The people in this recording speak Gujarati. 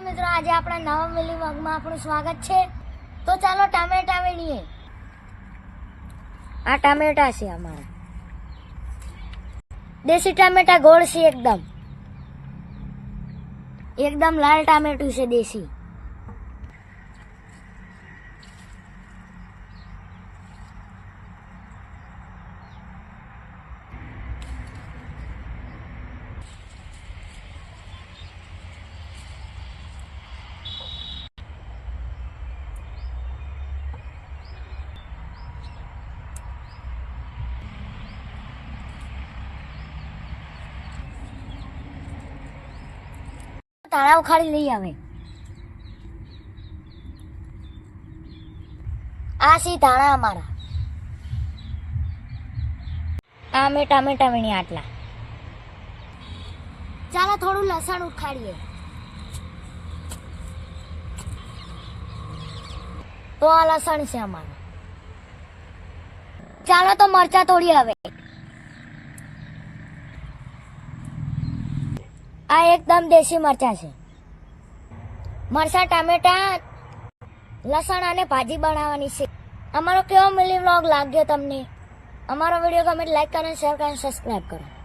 મિત્રો, આજે આપણા નવા મિલી વર્ગમાં આપણું સ્વાગત છે. તો ચાલો ટામેટા વીણીએ. આ ટામેટા છે અમારા. દેશી ટામેટા ગોળ છે એકદમ. એકદમ લાલ ટામેટું છે દેશી. તાળા ઉખાડી લઈ આવે આ સી ધાણા અમારા. આ મેં ટામેટા વીણી આટલા. ચાલો થોડું લસણ ઉખાડીએ. તો આ લસણ છે અમારું. ચાલો તો મરચા તોડી હવે. આ એકદમ દેશી મરચા છે. મરચા, ટામેટા, લસણ અને ભાજી બનાવવાની છે. અમારો કેવો મિલી વ્લોગ લાગ્યો તમને? અમારો વીડિયો ગમે લાઈક કરો શેર કરો સબસ્ક્રાઈબ કરો.